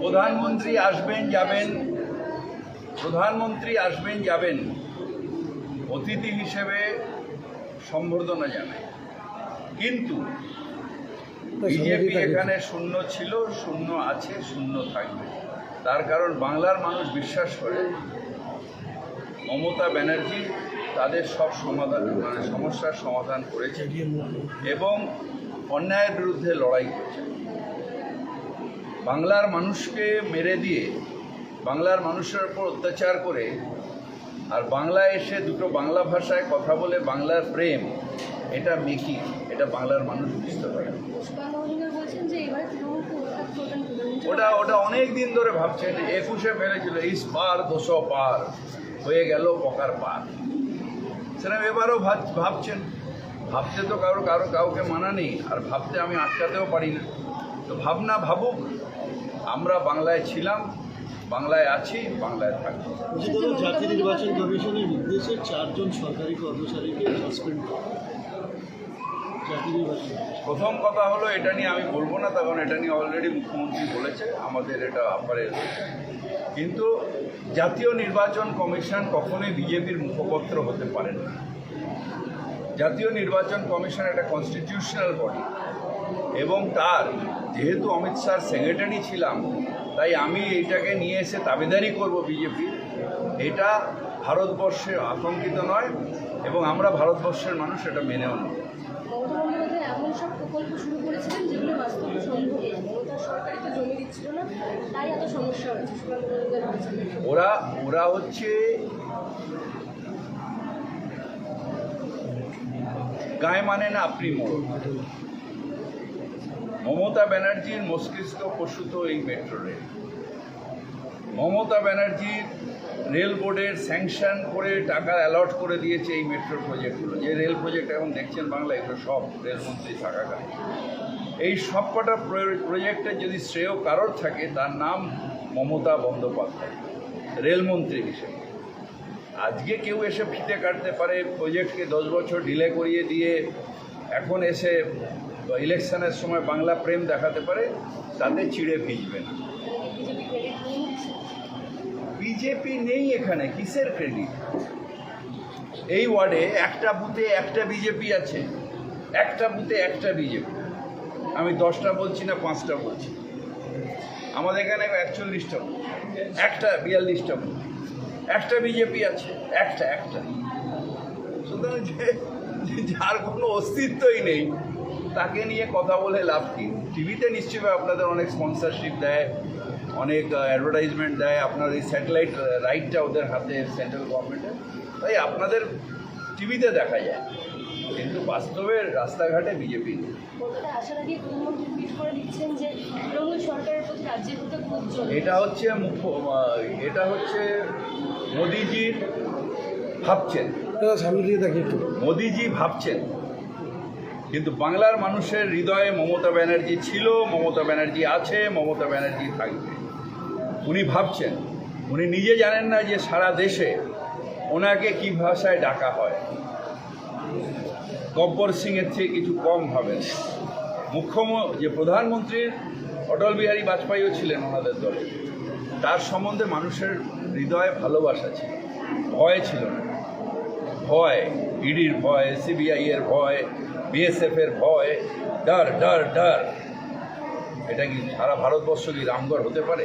প্রধানমন্ত্রী আসবেন যাবেন। প্রধানমন্ত্রী আসবেন যাবেন। অতিথি হিসেবে সম্বর্ধনা জানায় কিন্তু বিজেপি এখানে শূন্য ছিল শূন্য আছে শূন্য থাকবে। তার কারণ বাংলার মানুষ বিশ্বাস করে। মমতা ব্যানার্জি তাদের সব সমাধান মানে সমস্যার সমাধান করেছে এবং অন্যায়ের বিরুদ্ধে লড়াই করছে বাংলার মানুষকে মেরে দিয়ে বাংলার মানুষের উপর অত্যাচার করে আর বাংলায় এসে দুটো বাংলা ভাষায় কথা বলে বাংলার প্রেম এটা মেকি এটা বাংলার মানুষ বুঝতে পারে ওটা ওটা অনেক দিন ধরে ভাবছেন একুশে ফেলেছিল ইস পার দুশো পার হয়ে গেল পকার পার। সেরকম এবারও ভাব- ভাবছেন। ভাবতে তো কারও কারও কাউকে মানা নেই আর ভাবতে আমি আটকাতেও পারি না। তো ভাবনা ভাবুক আমরা বাংলায় ছিলাম বাংলায় আছি বাংলায় থাকব। জাতীয় নির্বাচন কমিশনের নির্দেশে চারজন সরকারি কর্মচারীকে সাসপেন্ড। প্রথম কথা হলো এটা নিয়ে আমি বলব না তখন এটা নিয়ে অলরেডি মুখ্যমন্ত্রী বলেছে আমাদের এটা আপারে কিন্তু জাতীয় নির্বাচন কমিশন কখনোই বিজেপির মুখপত্র হতে পারে না। জাতীয় নির্বাচন কমিশন একটা কনস্টিটিউশনাল বডি এবং তার যেহেতু অমিত শাহর সেক্রেটারি ছিলাম তাই আমি এটাকে নিয়ে এসে দাবিদারি করব বিজেপি। এটা ভারতবর্ষে আতঙ্কিত নয় এবং আমরা ভারতবর্ষের মানুষ এটা মেনেও নেব মমতা বন্দ্যোপাধ্যায় এমন সব প্রকল্প শুরু করেছিলেন যেগুলো বাস্তবে সম্ভব না মমতার সরকারি তো জমি দিচ্ছিল না তাই এত সমস্যা হচ্ছে। সুকান্ত মজুমদার বলছেন ওরা ওরা হচ্ছে গায়ে মানে না আপনি মোড় মমতা ব্যানার্জির মস্তিষ্ক প্রসূত এই মেট্রো রেল মমতা ব্যানার্জির রেল বোর্ডের স্যাংশন করে টাকা অ্যালট করে দিয়েছে এই মেট্রো প্রজেক্টগুলো যে রেল প্রজেক্ট এখন দেখছেন বাংলা, এগুলো সব রেলমন্ত্রী থাকাকালীন। এই সবকটা প্র- প্রজেক্টের যদি শ্রেয় কারোর থাকে, তার নাম মমতা বন্দ্যোপাধ্যায় রেলমন্ত্রী হিসেবে। আজকে কেউ এসে ফিতে কাটতে পারে প্রজেক্টকে দশ বছর ডিলে করিয়ে দিয়ে এখন এসে ইলেকশনের সময় বাংলা প্রেম দেখাতে পারে, তাতে চিড়ে ভিজবে না। বিজেপি নেই এখানে, কিসের ক্রেডিট এই ওয়ার্ডে একটা বুথে একটা বিজেপি আছে, একটা বুথে একটা বিজেপি। আমি দশটা বলছি না, পাঁচটা বলছি। আমাদের এখানে একচল্লিশটা বুথ, একটা, বিয়াল্লিশটা বুথ। একটা বিজেপি আছে, একটা একটা। সুতরাং যে যার কোনো অস্তিত্বই নেই। তাকে নিয়ে কথা বলে লাভ কি? টিভিতে নিশ্চয়ই আপনাদের অনেক স্পন্সরশিপ দেয় অনেক অ্যাডভার্টাইজমেন্ট দেয়। আপনার এই স্যাটেলাইট রাইটটা ওদের হাতে সেন্ট্রাল গভর্নমেন্টের তাই আপনাদের টিভিতে দেখা যায়। কিন্তু বাস্তবে রাস্তাঘাটে বিজেপি এটা হচ্ছে মুখ্য এটা হচ্ছে মোদিজির ভাবছেন। দাদা দেখি একটু। মোদিজি ভাবছেন কিন্তু বাংলার মানুষের হৃদয়ে মমতা ব্যানার্জি ছিল, মমতা ব্যানার্জি আছে, মমতা ব্যানার্জি থাকবে। উনি ভাবছেন, উনি নিজে জানেন না যে সারা দেশে ওনাকে কী ভাষায় ডাকা হয়। গব্বর সিংয়ের চেয়ে কিছু কম ভাবেন মুখ্যম, যে প্রধানমন্ত্রীর অটল বিহারী বাজপেয়ীও ছিলেন ওনাদের দলে। তার সম্বন্ধে মানুষের হৃদয়ে ভালোবাসা ছিল, ভয় ছিল না। ভয়, ইডির ভয়, সিবিআই এর ভয়, বিএসএফ এর ভয়, ডর ডর ডর। এটা কি সারা ভারতবর্ষ কি রামগড় হতে পারে?